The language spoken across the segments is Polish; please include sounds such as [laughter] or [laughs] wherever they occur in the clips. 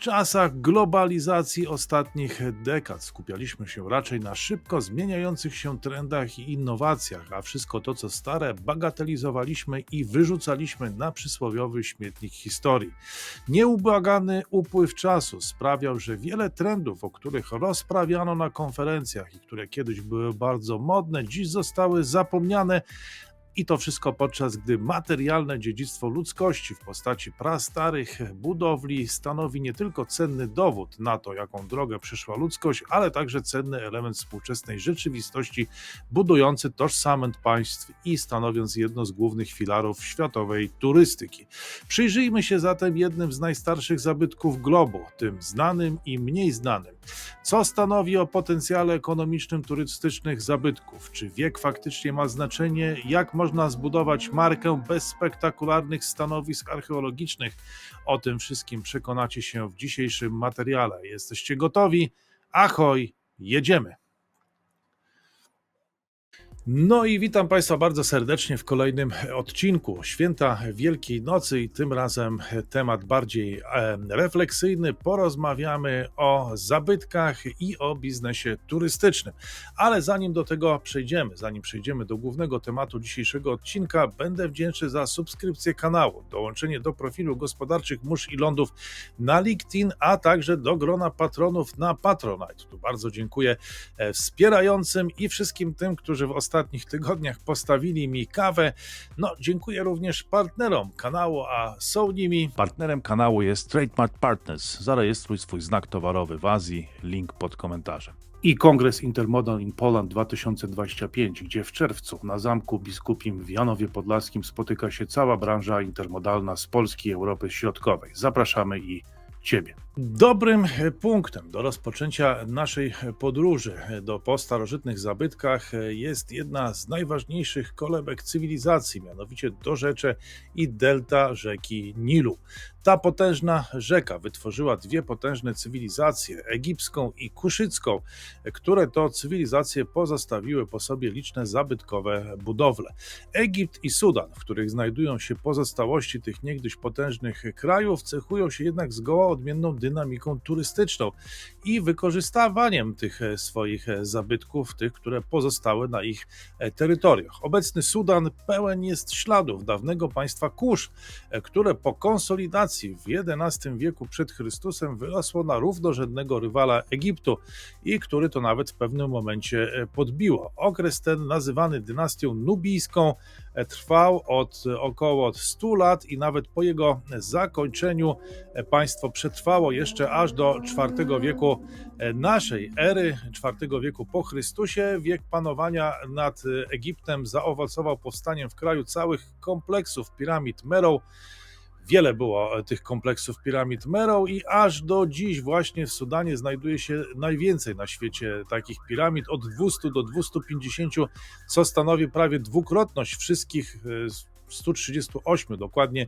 czasach globalizacji ostatnich dekad skupialiśmy się raczej na szybko zmieniających się trendach i innowacjach, a wszystko to, co stare, bagatelizowaliśmy i wyrzucaliśmy na przysłowiowy śmietnik historii. Nieubłagany upływ czasu sprawiał, że wiele trendów, o których rozprawiano na konferencjach i które kiedyś były bardzo modne, dziś zostały zapomniane, i to wszystko podczas gdy materialne dziedzictwo ludzkości w postaci prastarych budowli stanowi nie tylko cenny dowód na to, jaką drogę przeszła ludzkość, ale także cenny element współczesnej rzeczywistości, budujący tożsament państw i stanowiąc jedno z głównych filarów światowej turystyki. Przyjrzyjmy się zatem jednym z najstarszych zabytków globu, tym znanym i mniej znanym. Co stanowi o potencjale ekonomicznym turystycznych zabytków? Czy wiek faktycznie ma znaczenie? Jak można zbudować markę bez spektakularnych stanowisk archeologicznych? O tym wszystkim przekonacie się w dzisiejszym materiale. Jesteście gotowi? Ahoj, jedziemy! No i witam Państwa bardzo serdecznie w kolejnym odcinku Święta Wielkiej Nocy i tym razem temat bardziej e, refleksyjny. Porozmawiamy o zabytkach i o biznesie turystycznym. Ale zanim do tego przejdziemy, zanim przejdziemy do głównego tematu dzisiejszego odcinka, będę wdzięczny za subskrypcję kanału, dołączenie do profilu gospodarczych mórz i lądów na LinkedIn, a także do grona patronów na Patronite. Tu bardzo dziękuję e, wspierającym i wszystkim tym, którzy w ostatnich ostatnich tygodniach postawili mi kawę. No, dziękuję również partnerom kanału, a są nimi. Partnerem kanału jest Trademark Partners. Zarejestruj swój znak towarowy w Azji. Link pod komentarzem. I Kongres Intermodal in Poland 2025, gdzie w czerwcu na Zamku Biskupim w Janowie Podlaskim spotyka się cała branża intermodalna z Polski i Europy Środkowej. Zapraszamy i Ciebie. Dobrym punktem do rozpoczęcia naszej podróży do po starożytnych zabytkach jest jedna z najważniejszych kolebek cywilizacji, mianowicie dorzecze i delta rzeki Nilu. Ta potężna rzeka wytworzyła dwie potężne cywilizacje, egipską i kuszycką, które to cywilizacje pozostawiły po sobie liczne zabytkowe budowle. Egipt i Sudan, w których znajdują się pozostałości tych niegdyś potężnych krajów, cechują się jednak zgoła odmienną dynamiką turystyczną i wykorzystywaniem tych swoich zabytków, tych, które pozostały na ich terytoriach. Obecny Sudan pełen jest śladów dawnego państwa Kusz, które po konsolidacji w XI wieku przed Chrystusem wyrosło na równorzędnego rywala Egiptu i który to nawet w pewnym momencie podbiło. Okres ten, nazywany dynastią nubijską, trwał od około 100 lat i nawet po jego zakończeniu państwo przetrwało jeszcze aż do IV wieku naszej ery, IV wieku po Chrystusie. Wiek panowania nad Egiptem zaowocował powstaniem w kraju całych kompleksów piramid Merą, Wiele było tych kompleksów piramid Merą i aż do dziś właśnie w Sudanie znajduje się najwięcej na świecie takich piramid, od 200 do 250, co stanowi prawie dwukrotność wszystkich 138 dokładnie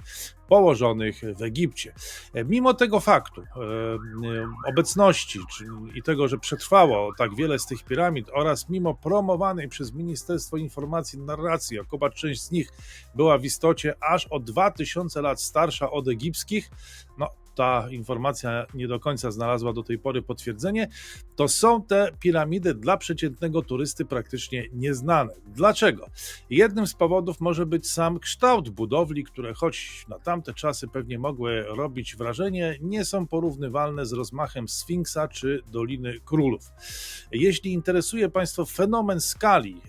położonych w Egipcie. Mimo tego faktu, obecności i tego, że przetrwało tak wiele z tych piramid oraz mimo promowanej przez Ministerstwo Informacji narracji, jakoba część z nich była w istocie aż o 2000 lat starsza od egipskich, no ta informacja nie do końca znalazła do tej pory potwierdzenie, to są te piramidy dla przeciętnego turysty praktycznie nieznane. Dlaczego? Jednym z powodów może być sam kształt budowli, które choć na tamte czasy pewnie mogły robić wrażenie, nie są porównywalne z rozmachem Sfinksa czy Doliny Królów. Jeśli interesuje Państwa fenomen skali,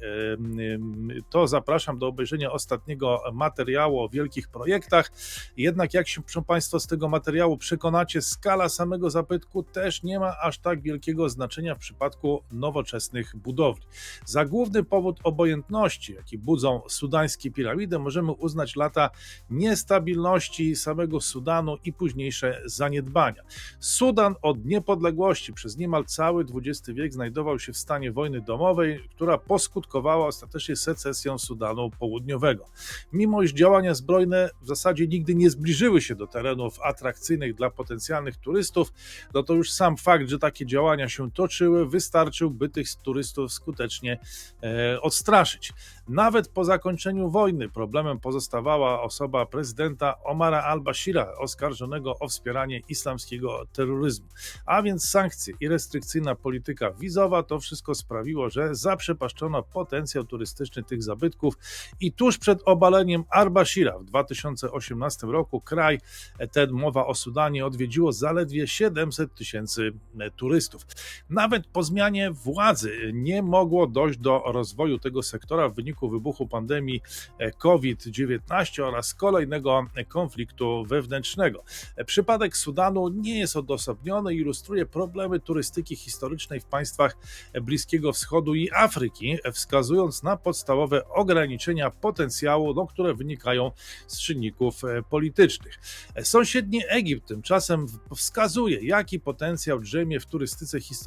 to zapraszam do obejrzenia ostatniego materiału o wielkich projektach. Jednak jak się Państwo z tego materiału przekonacie, skala samego zabytku też nie ma aż tak wielkiego znaczenia w przypadku nowoczesnych budowli. Za główny powód obojętności, jaki budzą sudańskie piramidy, możemy uznać lata niestabilności samego Sudanu i późniejsze zaniedbania. Sudan od niepodległości przez niemal cały XX wiek znajdował się w stanie wojny domowej, która poskutkowała ostatecznie secesją Sudanu Południowego. Mimo iż działania zbrojne w zasadzie nigdy nie zbliżyły się do terenów atrakcyjnych dla potencjalnych turystów, no to już sam fakt, że takie działania się toczyły, wystarczył, by tych turystów skutecznie e, odstraszyć. Nawet po zakończeniu wojny problemem pozostawała osoba prezydenta Omara al-Bashira, oskarżonego o wspieranie islamskiego terroryzmu. A więc sankcje i restrykcyjna polityka wizowa to wszystko sprawiło, że zaprzepaszczono potencjał turystyczny tych zabytków i tuż przed obaleniem al-Bashira w 2018 roku kraj ten, mowa o Sudanie, odwiedziło zaledwie 700 tysięcy turystów. Nawet po zmianie władzy nie mogło dojść do rozwoju tego sektora w wyniku wybuchu pandemii COVID-19 oraz kolejnego konfliktu wewnętrznego. Przypadek Sudanu nie jest odosobniony i ilustruje problemy turystyki historycznej w państwach Bliskiego Wschodu i Afryki, wskazując na podstawowe ograniczenia potencjału, no, które wynikają z czynników e, politycznych. Sąsiedni Egipt tymczasem wskazuje, jaki potencjał drzemie w turystyce historycznej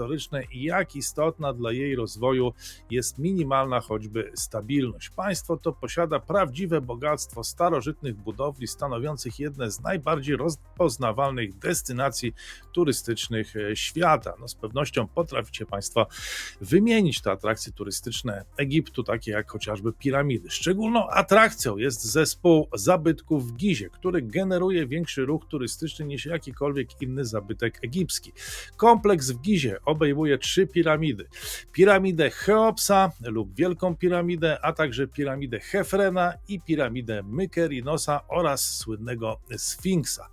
i jak istotna dla jej rozwoju jest minimalna choćby stabilność. Państwo to posiada prawdziwe bogactwo starożytnych budowli, stanowiących jedne z najbardziej rozpoznawalnych destynacji turystycznych e, świata. No, z pewnością potraficie Państwo wymienić te atrakcje turystyczne Egiptu, takie jak chociażby piramidy. Szczególną atrakcją jest zespół zabytków w Gizie, który generuje większy ruch turystyczny niż jakikolwiek inny zabytek egipski. Kompleks w Gizie obejmuje trzy piramidy: piramidę Cheopsa lub Wielką Piramidę, a także piramidę Hefrena i piramidę Mykerinosa oraz słynnego Sfinksa.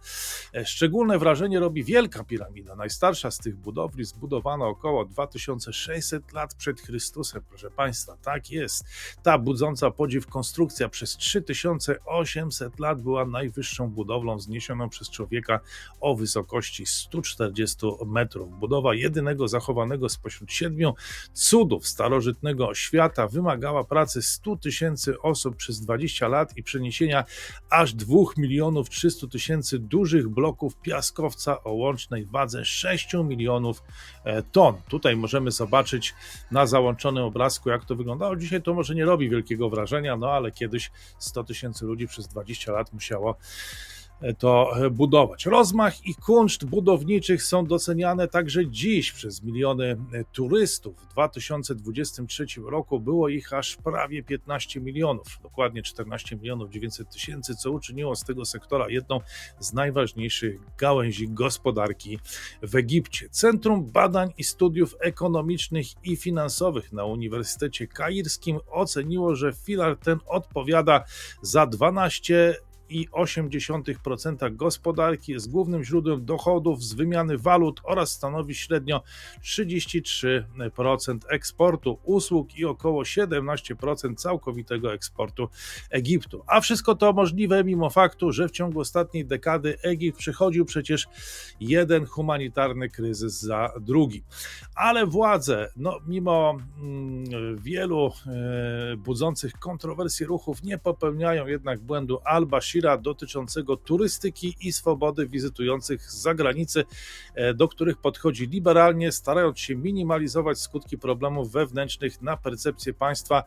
Szczególne wrażenie robi Wielka Piramida, najstarsza z tych budowli, zbudowana około 2600 lat przed Chrystusem, proszę Państwa. Tak jest. Ta budząca podziw konstrukcja przez 3800 lat była najwyższą budowlą zniesioną przez człowieka o wysokości 140 metrów. Budowa jedynego zachowanego spośród siedmiu cudów starożytnego świata wymagała pracy 100 tysięcy osób przez 20 lat i przeniesienia aż 2 milionów 300 tysięcy dużych bloków piaskowca o łącznej wadze 6 milionów e, ton. Tutaj możemy zobaczyć na załączonym obrazku, jak to wyglądało. Dzisiaj to może nie robi wielkiego wrażenia, no ale kiedyś 100 tysięcy ludzi przez 20 lat musiało to budować. Rozmach i kunszt budowniczych są doceniane także dziś przez miliony turystów. W 2023 roku było ich aż prawie 15 milionów, dokładnie 14 milionów 900 tysięcy, co uczyniło z tego sektora jedną z najważniejszych gałęzi gospodarki w Egipcie. Centrum Badań i Studiów Ekonomicznych i Finansowych na Uniwersytecie Kairskim oceniło, że filar ten odpowiada za 12 0,8% gospodarki, jest głównym źródłem dochodów z wymiany walut oraz stanowi średnio 33% eksportu usług i około 17% całkowitego eksportu Egiptu. A wszystko to możliwe mimo faktu, że w ciągu ostatniej dekady Egipt przechodził przecież jeden humanitarny kryzys za drugim. Ale władze, no, mimo mm, wielu e, budzących kontrowersji ruchów, nie popełniają jednak błędu al-Bashira dotyczącego turystyki i swobody wizytujących z zagranicy, e, do których podchodzi liberalnie, starając się minimalizować skutki problemów wewnętrznych na percepcję państwa,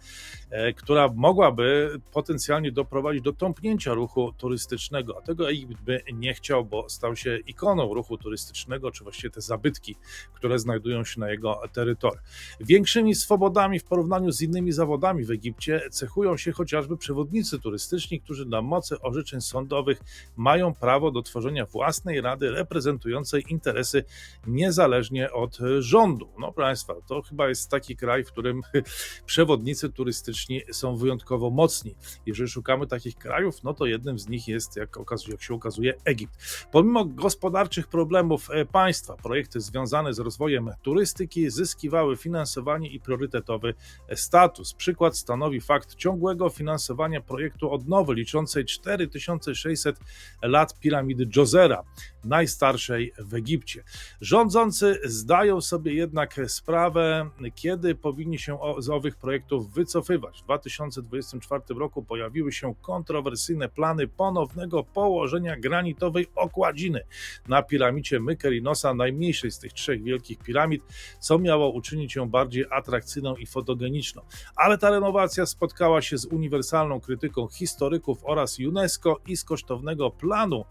e, która mogłaby potencjalnie doprowadzić do tąpnięcia ruchu turystycznego. A tego Egipt by nie chciał, bo stał się ikoną ruchu turystycznego, czy właściwie te zabytki, które znajdują się na jego terytorium. Większymi swobodami w porównaniu z innymi zawodami w Egipcie cechują się chociażby przewodnicy turystyczni, którzy na mocy orzeczeń sądowych mają prawo do tworzenia własnej rady reprezentującej interesy niezależnie od rządu. No, Państwa, to chyba jest taki kraj, w którym [laughs] przewodnicy turystyczni są wyjątkowo mocni. Jeżeli szukamy takich krajów, no to jednym z nich jest, jak, okazuje, jak się okazuje, Egipt. Pomimo gospodarczych problemów e, państwa, projekty związane z rozwojem turystyki zyskiwały finansowanie i priorytetowy status. Przykład stanowi fakt ciągłego finansowania projektu odnowy liczącej 4600 lat piramidy Dżozera, najstarszej w Egipcie. Rządzący zdają sobie jednak sprawę, kiedy powinni się z owych projektów wycofywać. W 2024 roku pojawiły się kontrowersyjne plany ponownego położenia granitowej okładziny na piramidzie Mykerinosa, najmniejszej z tych trzech wielkich piramid, co miało uczynić ją bardziej atrakcyjną i fotogeniczną. Ale ta renowacja spotkała się z uniwersalną krytyką historyków oraz UNESCO, I z kosztownego planu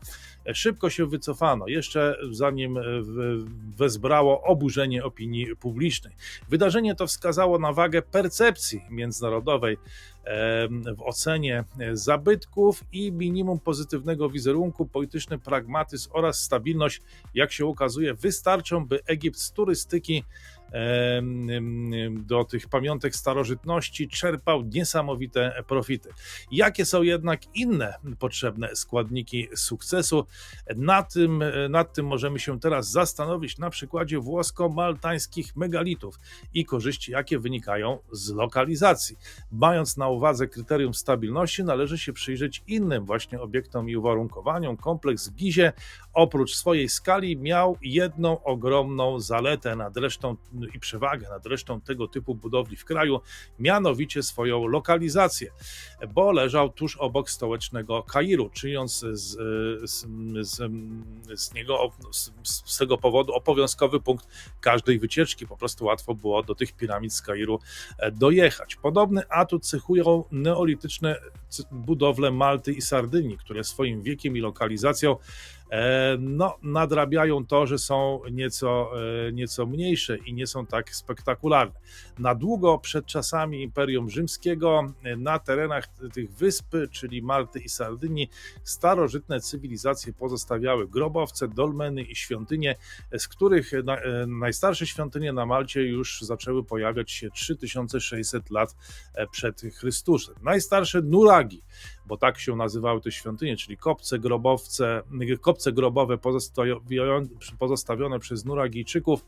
szybko się wycofano, jeszcze zanim wezbrało oburzenie opinii publicznej. Wydarzenie to wskazało na wagę percepcji międzynarodowej w ocenie zabytków i minimum pozytywnego wizerunku, polityczny pragmatyzm oraz stabilność, jak się ukazuje, wystarczą, by Egipt z turystyki do tych pamiątek starożytności czerpał niesamowite profity. Jakie są jednak inne potrzebne składniki sukcesu? Na tym, nad tym możemy się teraz zastanowić na przykładzie włosko-maltańskich megalitów i korzyści, jakie wynikają z lokalizacji. Mając na uwadze kryterium stabilności, należy się przyjrzeć innym właśnie obiektom i uwarunkowaniom. Kompleks w Gizie oprócz swojej skali miał jedną ogromną zaletę nad resztą i przewagę nad resztą tego typu budowli w kraju, mianowicie swoją lokalizację, bo leżał tuż obok stołecznego Kairu, czyniąc z, z, z, z, niego, z, z tego powodu obowiązkowy punkt każdej wycieczki. Po prostu łatwo było do tych piramid z Kairu e, dojechać. Podobny atut cechują neolityczne budowle Malty i Sardynii, które swoim wiekiem i lokalizacją no, nadrabiają to, że są nieco, e, nieco mniejsze i nie są tak spektakularne. Na długo przed czasami Imperium Rzymskiego e, na terenach tych wysp, czyli Malty i Sardynii, starożytne cywilizacje pozostawiały grobowce, dolmeny i świątynie, e, z których na, e, najstarsze świątynie na Malcie już zaczęły pojawiać się 3600 lat e, przed Chrystusem. Najstarsze nuragi, bo tak się nazywały te świątynie, czyli kopce grobowce, kopce grobowe pozostawione, przez Nuragijczyków,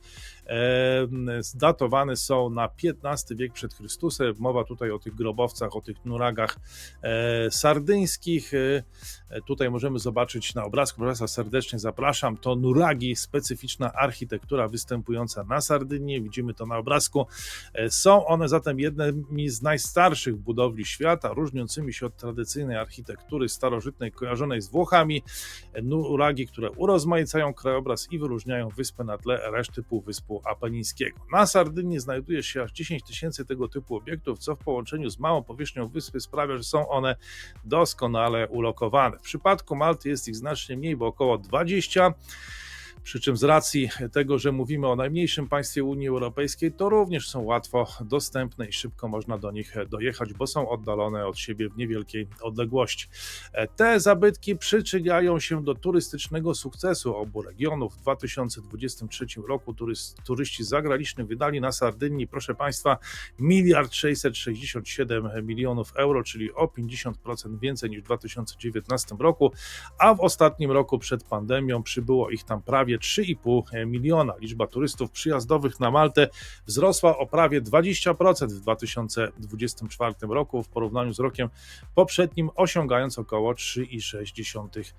datowane są na XV wiek przed Chrystusem. Mowa tutaj o tych grobowcach, o tych nuragach e, sardyńskich. E, tutaj możemy zobaczyć na obrazku, proszę serdecznie zapraszam, to nuragi, specyficzna architektura występująca na Sardynii, widzimy to na obrazku. E, Są one zatem jednymi z najstarszych budowli świata, różniącymi się od tradycyjnej architektury starożytnej kojarzonej z Włochami. Nuragi, które urozmaicają krajobraz i wyróżniają wyspę na tle reszty Półwyspu Apenińskiego. Na Sardynii znajduje się aż 10 tysięcy tego typu obiektów, co w połączeniu z małą powierzchnią wyspy sprawia, że są one doskonale ulokowane. W przypadku Malty jest ich znacznie mniej, bo około 20. Przy czym z racji tego, że mówimy o najmniejszym państwie Unii Europejskiej, to również są łatwo dostępne i szybko można do nich dojechać, bo są oddalone od siebie w niewielkiej odległości. Te zabytki przyczyniają się do turystycznego sukcesu obu regionów. W 2023 roku turyści zagraniczni wydali na Sardynii, proszę Państwa, miliard 667 milionów euro, czyli o 50% więcej niż w 2019 roku, a w ostatnim roku przed pandemią przybyło ich tam prawie 3,5 miliona. Liczba turystów przyjazdowych na Maltę wzrosła o prawie 20% w 2024 roku w porównaniu z rokiem poprzednim, osiągając około 3,6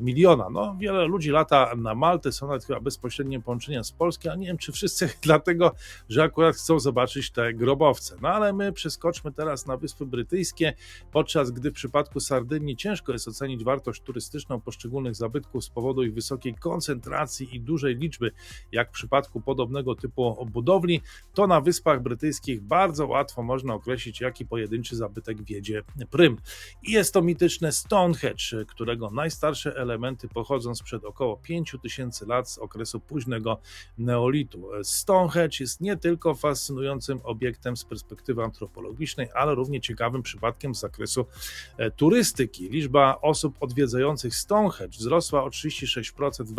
miliona. No, wiele ludzi lata na Maltę, są nawet chyba bezpośrednie połączenia z Polski, a nie wiem, czy wszyscy [laughs] dlatego, że akurat chcą zobaczyć te grobowce. No ale my przeskoczmy teraz na Wyspy Brytyjskie, podczas gdy w przypadku Sardynii ciężko jest ocenić wartość turystyczną poszczególnych zabytków z powodu ich wysokiej koncentracji i dużej liczby, jak w przypadku podobnego typu budowli, to na Wyspach Brytyjskich bardzo łatwo można określić, jaki pojedynczy zabytek wiedzie prym. I jest to mityczne Stonehenge, którego najstarsze elementy pochodzą sprzed około 5000 lat z okresu późnego neolitu. Stonehenge jest nie tylko fascynującym obiektem z perspektywy antropologicznej, ale równie ciekawym przypadkiem z zakresu e, turystyki. Liczba osób odwiedzających Stonehenge wzrosła o 36% w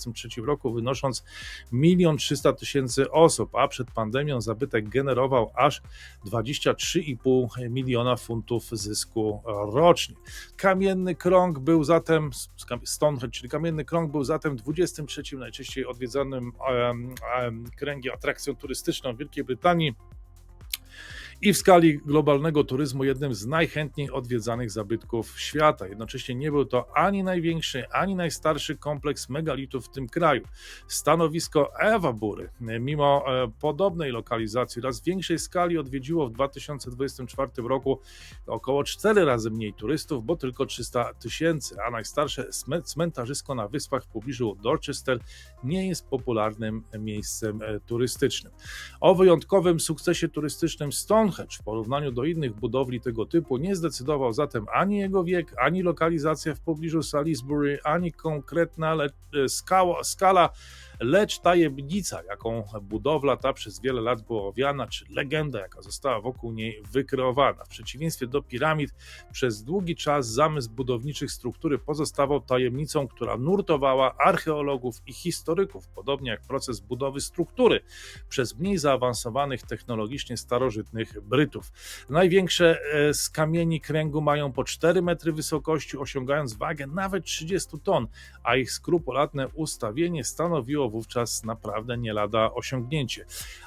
2023 roku, wynosząc 1 300 tysięcy osób, a przed pandemią zabytek generował aż 23,5 miliona funtów zysku rocznie. Kamienny Krąg był zatem, Stonehenge, czyli Kamienny Krąg był zatem 23 najczęściej odwiedzanym em, em, kręgiem atrakcją turystyczną w Wielkiej Brytanii i w skali globalnego turyzmu jednym z najchętniej odwiedzanych zabytków świata. Jednocześnie nie był to ani największy, ani najstarszy kompleks megalitów w tym kraju. Stanowisko Ewa Bury, mimo e, podobnej lokalizacji oraz większej skali, odwiedziło w 2024 roku około 4 razy mniej turystów, bo tylko 300 tysięcy, a najstarsze cmentarzysko na wyspach w pobliżu Dorchester nie jest popularnym miejscem e, turystycznym. O wyjątkowym sukcesie turystycznym Stonehenge Stonehenge w porównaniu do innych budowli tego typu nie zdecydował zatem ani jego wiek, ani lokalizacja w pobliżu Salisbury, ani konkretna e, skała, skala, lecz tajemnica, jaką budowla ta przez wiele lat była owiana, czy legenda, jaka została wokół niej wykreowana. W przeciwieństwie do piramid, przez długi czas zamysł budowniczych struktury pozostawał tajemnicą, która nurtowała archeologów i historyków, podobnie jak proces budowy struktury przez mniej zaawansowanych technologicznie starożytnych Brytów. Największe e, z kamieni kręgu mają po 4 metry wysokości, osiągając wagę nawet 30 ton, a ich skrupulatne ustawienie stanowiło wówczas naprawdę nie lada osiągnięcie.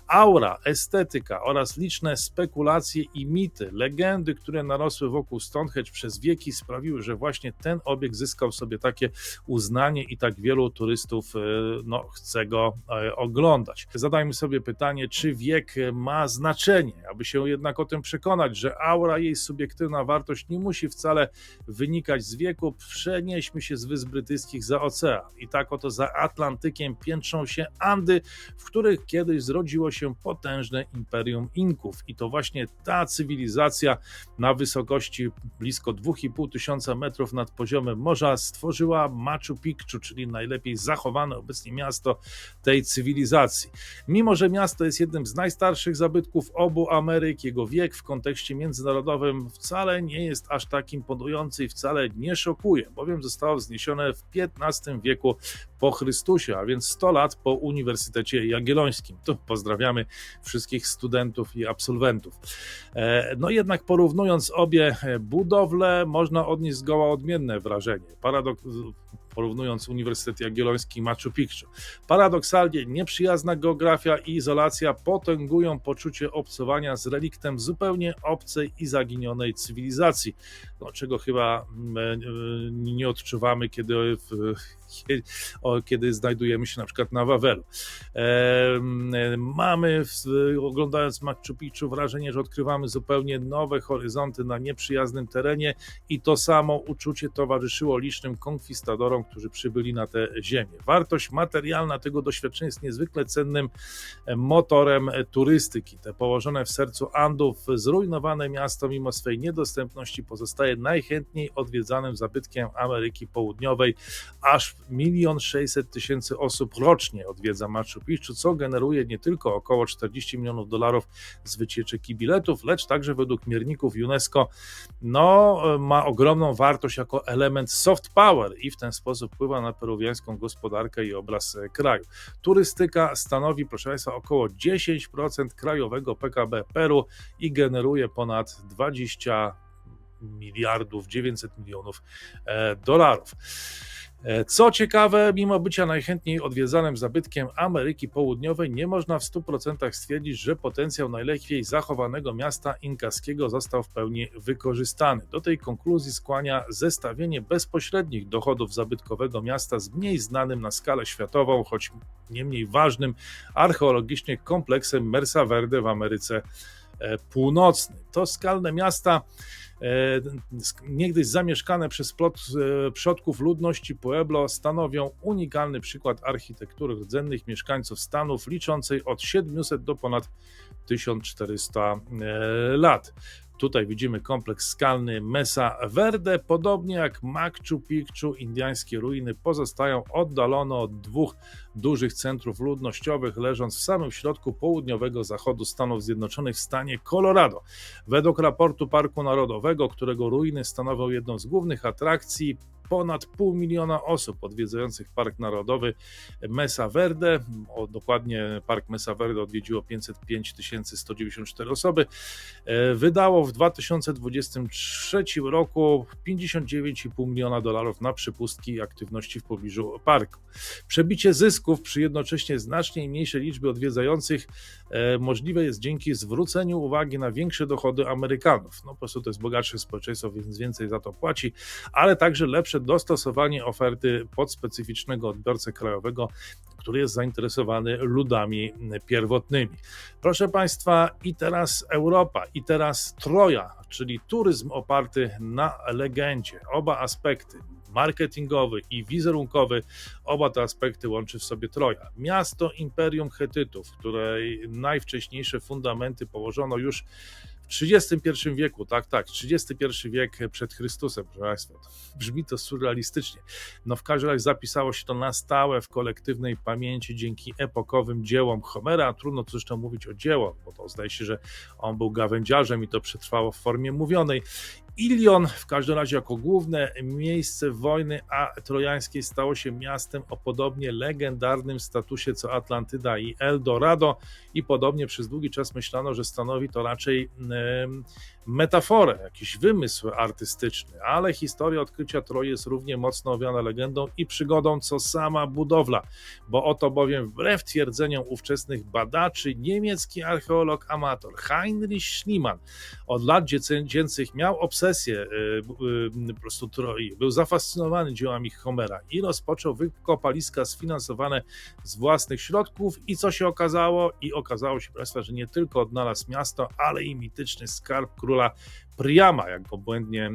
Aura, estetyka oraz liczne spekulacje i mity, legendy, które narosły wokół Stonehenge przez wieki sprawiły, że właśnie ten obiekt zyskał sobie takie uznanie i tak wielu turystów e, no, chce go e, oglądać. Zadajmy sobie pytanie, czy wiek ma znaczenie, aby się jednak o tym przekonać, że aura, jej subiektywna wartość nie musi wcale wynikać z wieku. Przenieśmy się z Wysp Brytyjskich za ocean. I tak oto za Atlantykiem piętrzą się Andy, w których kiedyś zrodziło się potężne imperium Inków. I to właśnie ta cywilizacja na wysokości blisko 2,5 tysiąca metrów nad poziomem morza stworzyła Machu Picchu, czyli najlepiej zachowane obecnie miasto tej cywilizacji. Mimo, że miasto jest jednym z najstarszych zabytków obu Ameryk, jego wiek w kontekście międzynarodowym wcale nie jest aż tak imponujący i wcale nie szokuje, bowiem zostało wzniesione w XV wieku po Chrystusie, a więc 100 lat po Uniwersytecie Jagiellońskim. Tu pozdrawiamy wszystkich studentów i absolwentów. E, No jednak porównując obie budowle, można odnieść zgoła odmienne wrażenie. Paradok porównując Uniwersytet Jagielloński i Machu Picchu. Paradoksalnie nieprzyjazna geografia i izolacja potęgują poczucie obcowania z reliktem zupełnie obcej i zaginionej cywilizacji, no, czego chyba mm, e, nie odczuwamy, kiedy, w, o, kiedy znajdujemy się na przykład na Wawelu. E, Mamy, oglądając Machu Picchu, wrażenie, że odkrywamy zupełnie nowe horyzonty na nieprzyjaznym terenie i to samo uczucie towarzyszyło licznym konkwistadorom, którzy przybyli na tę ziemię. Wartość materialna tego doświadczenia jest niezwykle cennym e, motorem e, turystyki. Te położone w sercu Andów, zrujnowane miasto mimo swej niedostępności pozostaje najchętniej odwiedzanym zabytkiem Ameryki Południowej. Aż milion sześćset tysięcy osób rocznie odwiedza Machu Picchu, co generuje nie tylko około 40 milionów dolarów z wycieczek i biletów, lecz także według mierników UNESCO no, ma ogromną wartość jako element soft power i w ten sposób wpływa na peruwiańską gospodarkę i obraz e, kraju. Turystyka stanowi, proszę Państwa, około 10% krajowego PKB Peru i generuje ponad 20 miliardów 900 milionów e, dolarów. E, Co ciekawe, mimo bycia najchętniej odwiedzanym zabytkiem Ameryki Południowej, nie można w 100% stwierdzić, że potencjał najlepiej zachowanego miasta inkaskiego został w pełni wykorzystany. Do tej konkluzji skłania zestawienie bezpośrednich dochodów zabytkowego miasta z mniej znanym na skalę światową, choć nie mniej ważnym archeologicznie kompleksem Mersa Verde w Ameryce e, Północnej. To skalne miasta niegdyś zamieszkane przez plot e, przodków ludności Pueblo stanowią unikalny przykład architektury rdzennych mieszkańców Stanów, liczącej od 700 do ponad 1400 e, lat. Tutaj widzimy kompleks skalny Mesa Verde. Podobnie jak Machu Picchu, indiańskie ruiny pozostają oddalone od dwóch dużych centrów ludnościowych, leżąc w samym środku południowego zachodu Stanów Zjednoczonych w stanie Colorado. Według raportu Parku Narodowego, którego ruiny stanowią jedną z głównych atrakcji, ponad pół miliona osób odwiedzających Park Narodowy Mesa Verde, o, dokładnie Park Mesa Verde odwiedziło 505 194 osoby, e, wydało w 2023 roku 59,5 miliona dolarów na przepustki i aktywności w pobliżu parku. Przebicie zysków przy jednocześnie znacznie mniejszej liczbie odwiedzających e, możliwe jest dzięki zwróceniu uwagi na większe dochody Amerykanów. No po prostu to jest bogatsze społeczeństwo, więc więcej za to płaci, ale także lepsze dostosowanie oferty pod specyficznego odbiorcę krajowego, który jest zainteresowany ludami pierwotnymi. Proszę Państwa, i teraz Europa, i teraz Troja, czyli turyzm oparty na legendzie. Oba aspekty, marketingowy i wizerunkowy, oba te aspekty łączy w sobie Troja. Miasto Imperium Hetytów, której najwcześniejsze fundamenty położono już W 31 wieku, tak, tak, 31 wiek przed Chrystusem, proszę Państwa. Brzmi to surrealistycznie. No w każdym razie zapisało się to na stałe w kolektywnej pamięci dzięki epokowym dziełom Homera. Trudno zresztą mówić o dziełach, bo to zdaje się, że on był gawędziarzem i to przetrwało w formie mówionej. Ilion w każdym razie jako główne miejsce wojny a trojańskiej stało się miastem o podobnie legendarnym statusie co Atlantyda i Eldorado. I podobnie przez długi czas myślano, że stanowi to raczej metaforę, jakiś wymysł artystyczny, ale historia odkrycia Troi jest równie mocno owiana legendą i przygodą co sama budowla, bo oto bowiem wbrew twierdzeniom ówczesnych badaczy niemiecki archeolog amator Heinrich Schliemann od lat dziecięcych miał obsesję y, y, po prostu Troi, był zafascynowany dziełami Homera i rozpoczął wykopaliska sfinansowane z własnych środków i co się okazało? I okazało się, Państwa, że nie tylko odnalazł miasto, ale i mityczny skarb króla lá. Priama, jak go błędnie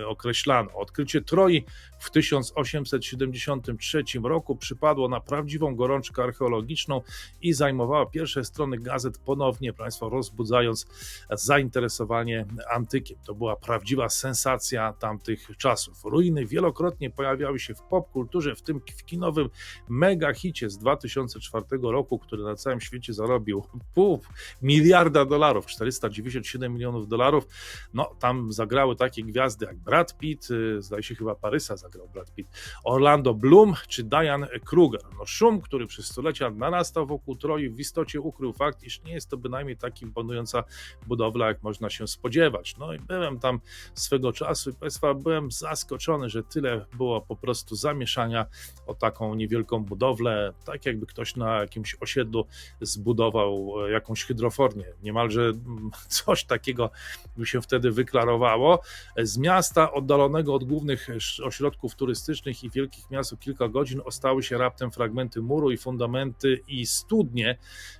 e, określano. Odkrycie Troi w 1873 roku przypadło na prawdziwą gorączkę archeologiczną i zajmowała pierwsze strony gazet ponownie, Państwa, rozbudzając zainteresowanie antykiem. To była prawdziwa sensacja tamtych czasów. Ruiny wielokrotnie pojawiały się w popkulturze, w tym w kinowym mega hicie z 2004 roku, który na całym świecie zarobił pół miliarda dolarów, 497 milionów dolarów. No, tam zagrały takie gwiazdy jak Brad Pitt, y, zdaje się chyba Parysa zagrał Brad Pitt, Orlando Bloom czy Diane Kruger. No, szum, który przez stulecia narastał wokół Troi, w istocie ukrył fakt, iż nie jest to bynajmniej tak imponująca budowla, jak można się spodziewać. No i byłem tam swego czasu i Państwa byłem zaskoczony, że tyle było po prostu zamieszania o taką niewielką budowlę, tak jakby ktoś na jakimś osiedlu zbudował e, jakąś hydrofornię. Niemalże mm, [laughs] coś takiego mi się wtedy wyklarowało. Z miasta oddalonego od głównych ośrodków turystycznych i wielkich miast o kilka godzin ostały się raptem fragmenty muru i fundamenty i studnie,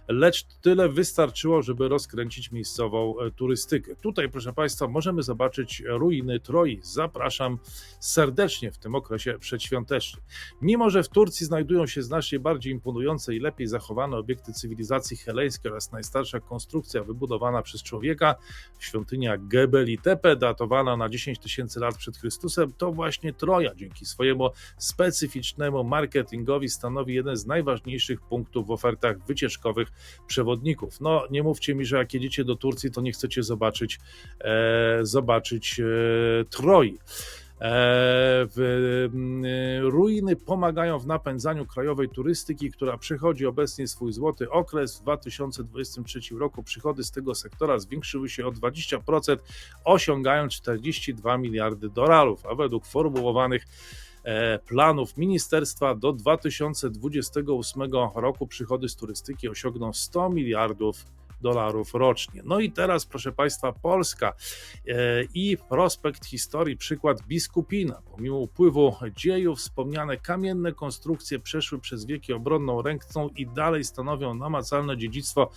lecz tyle wystarczyło, żeby rozkręcić miejscową e, turystykę. Tutaj, proszę Państwa, możemy zobaczyć ruiny Troi. Zapraszam serdecznie w tym okresie przedświątecznym. Mimo, że w Turcji znajdują się znacznie bardziej imponujące i lepiej zachowane obiekty cywilizacji heleńskiej oraz najstarsza konstrukcja wybudowana przez człowieka, świątynia Gebeli Tepe, datowana na 10 tysięcy lat przed Chrystusem, to właśnie Troja dzięki swojemu specyficznemu marketingowi stanowi jeden z najważniejszych punktów w ofertach wycieczkowych przewodników. No, nie mówcie mi, że jak jedziecie do Turcji, to nie chcecie zobaczyć, e, zobaczyć e, Troi. E, w, m, ruiny pomagają w napędzaniu krajowej turystyki, która przechodzi obecnie swój złoty okres. W 2023 roku przychody z tego sektora zwiększyły się o 20%, osiągając 42 miliardy dolarów, a według formułowanych e, planów ministerstwa do 2028 roku przychody z turystyki osiągną 100 miliardów dolarów rocznie. No i teraz, proszę Państwa, Polska e, i prospekt historii, przykład biskupina. Pomimo upływu dziejów, wspomniane kamienne konstrukcje przeszły przez wieki obronną ręką i dalej stanowią namacalne dziedzictwo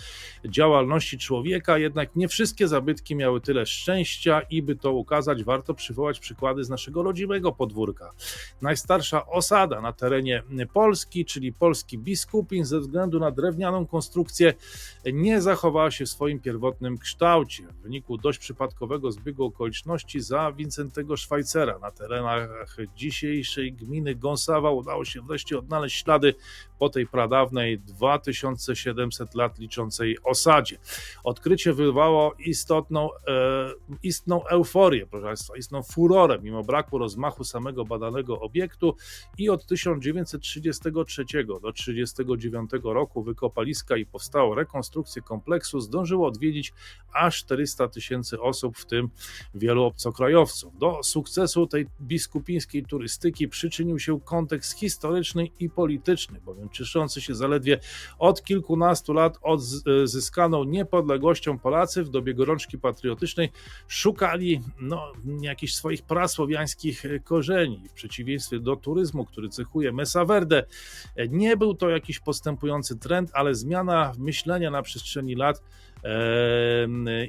działalności człowieka, jednak nie wszystkie zabytki miały tyle szczęścia i by to ukazać, warto przywołać przykłady z naszego rodzimego podwórka. Najstarsza osada na terenie Polski, czyli polski biskupin, ze względu na drewnianą konstrukcję nie zachowała się w swoim pierwotnym kształcie. W wyniku dość przypadkowego zbiegu okoliczności za Wincentego Szwajcera na terenach dzisiejszej gminy Gąsawa udało się wreszcie odnaleźć ślady po tej pradawnej 2700 lat liczącej osadzie. Odkrycie wywołało istotną, e, istną euforię, proszę Państwa, istną furorę, mimo braku rozmachu samego badanego obiektu i od 1933 do 1939 roku wykopaliska i powstała rekonstrukcja kompleksu zdążyło odwiedzić aż 400 tysięcy osób, w tym wielu obcokrajowców. Do sukcesu tej biskupińskiej turystyki przyczynił się kontekst historyczny i polityczny, bowiem cieszący się zaledwie od kilkunastu lat odzyskaną niepodległością Polacy w dobie gorączki patriotycznej szukali no, jakichś swoich prasłowiańskich korzeni. W przeciwieństwie do turyzmu, który cechuje Mesa Verde, nie był to jakiś postępujący trend, ale zmiana myślenia na przestrzeni lat lat em,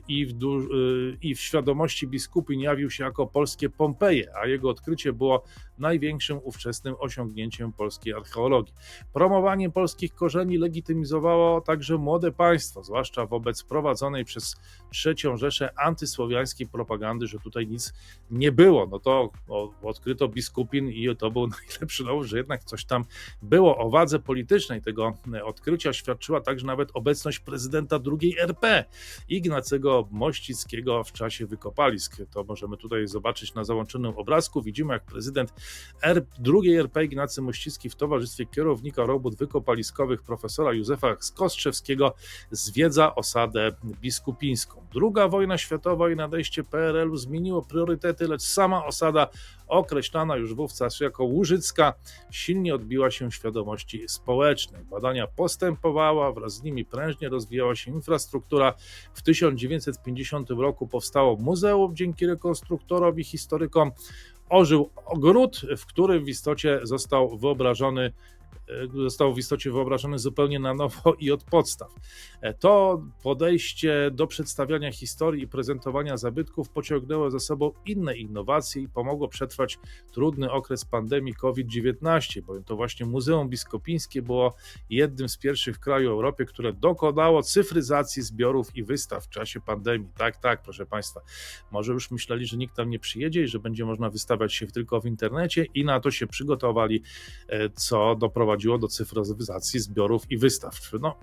i w, du- y, i w świadomości biskupin jawił się jako polskie Pompeje, a jego odkrycie było największym ówczesnym osiągnięciem polskiej archeologii. Promowanie polskich korzeni legitymizowało także młode państwo, zwłaszcza wobec prowadzonej przez III Rzeszę antysłowiańskiej propagandy, że tutaj nic nie było. No to odkryto biskupin i to był [laughs] najlepszy dowód, że jednak coś tam było. O wadze politycznej tego odkrycia świadczyła także nawet obecność prezydenta II RP, Ignacego Mościckiego w czasie wykopalisk. To możemy tutaj zobaczyć na załączonym obrazku. Widzimy, jak prezydent R, II RP Ignacy Mościcki w towarzystwie kierownika robót wykopaliskowych profesora Józefa Skostrzewskiego zwiedza osadę biskupińską. Druga wojna światowa i nadejście PRL-u zmieniło priorytety, lecz sama osada określana już wówczas jako Łużycka silnie odbiła się świadomości społecznej. Badania postępowała, wraz z nimi prężnie rozwijała się infrastruktura. W 1950 roku powstało muzeum dzięki rekonstruktorowi, historykom. Ożył ogród, w którym w istocie został wyobrażony został w istocie wyobrażony zupełnie na nowo i od podstaw. E, To podejście do przedstawiania historii i prezentowania zabytków pociągnęło za sobą inne innowacje i pomogło przetrwać trudny okres pandemii COVID-19, bowiem to właśnie Muzeum Biskopińskie było jednym z pierwszych w kraju Europy, które dokonało cyfryzacji zbiorów i wystaw w czasie pandemii. Tak, tak, proszę Państwa. Może już myśleli, że nikt tam nie przyjedzie i że będzie można wystawiać się tylko w internecie i na to się przygotowali, e, co doprowadziło do cyfryzacji zbiorów i wystaw. No,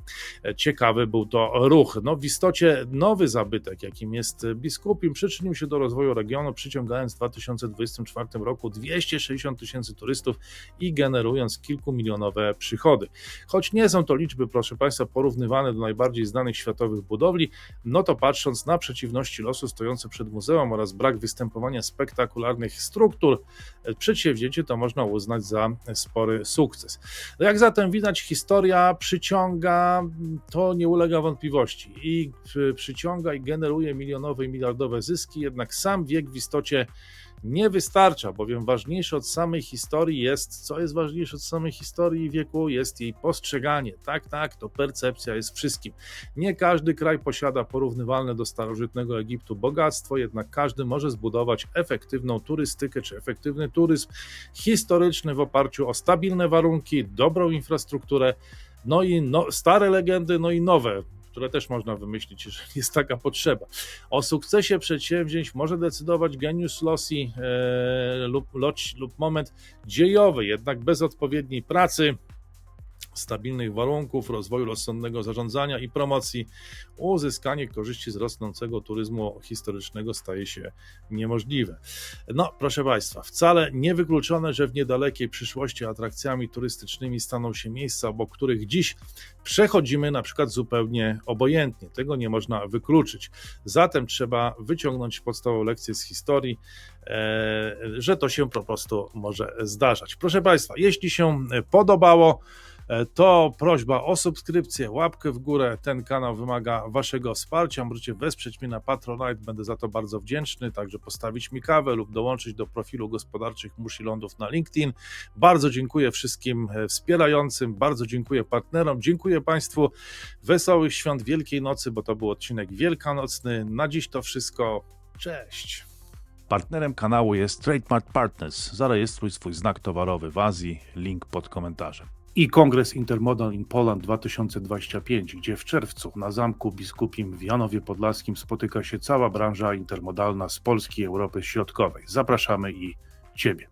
ciekawy był to ruch. No, w istocie nowy zabytek, jakim jest Biskupim, przyczynił się do rozwoju regionu, przyciągając w 2024 roku 260 tysięcy turystów i generując kilkumilionowe przychody. Choć nie są to liczby, proszę Państwa, porównywane do najbardziej znanych światowych budowli, no to patrząc na przeciwności losu stojące przed muzeum oraz brak występowania spektakularnych struktur, przedsięwzięcie to można uznać za spory sukces. No jak zatem widać, historia przyciąga, to nie ulega wątpliwości. I przy- przyciąga i generuje milionowe i miliardowe zyski, jednak sam wiek w istocie nie wystarcza, bowiem ważniejsze od samej historii jest, co jest ważniejsze od samej historii wieku, jest jej postrzeganie. Tak, tak, to percepcja jest wszystkim. Nie każdy kraj posiada porównywalne do starożytnego Egiptu bogactwo, jednak każdy może zbudować efektywną turystykę czy efektywny turyzm historyczny w oparciu o stabilne warunki, dobrą infrastrukturę, no i no, stare legendy, no i nowe, które też można wymyślić, jeżeli [laughs] jest taka potrzeba. O sukcesie przedsięwzięć może decydować geniusz losi e, lub, lub moment dziejowy, jednak bez odpowiedniej pracy, stabilnych warunków, rozwoju rozsądnego zarządzania i promocji, uzyskanie korzyści z rosnącego turyzmu historycznego staje się niemożliwe. No, proszę Państwa, wcale niewykluczone, że w niedalekiej przyszłości atrakcjami turystycznymi staną się miejsca, obok których dziś przechodzimy na przykład zupełnie obojętnie. Tego nie można wykluczyć. Zatem trzeba wyciągnąć podstawową lekcję z historii, e, że to się po prostu może zdarzać. Proszę Państwa, jeśli się podobało, to prośba o subskrypcję, łapkę w górę. Ten kanał wymaga Waszego wsparcia. Możecie wesprzeć mnie na Patronite, będę za to bardzo wdzięczny. Także postawić mi kawę lub dołączyć do profilu gospodarczych Musi Lądów na LinkedIn. Bardzo dziękuję wszystkim e, wspierającym, bardzo dziękuję partnerom, dziękuję Państwu. Wesołych świąt Wielkiej Nocy, bo to był odcinek wielkanocny. Na dziś to wszystko. Cześć. Partnerem kanału jest Trademark Partners. Zarejestruj swój znak towarowy w Azji. Link pod komentarzem. I Kongres Intermodal in Poland 2025, gdzie w czerwcu na Zamku Biskupim w Janowie Podlaskim spotyka się cała branża intermodalna z Polski i Europy Środkowej. Zapraszamy i Ciebie.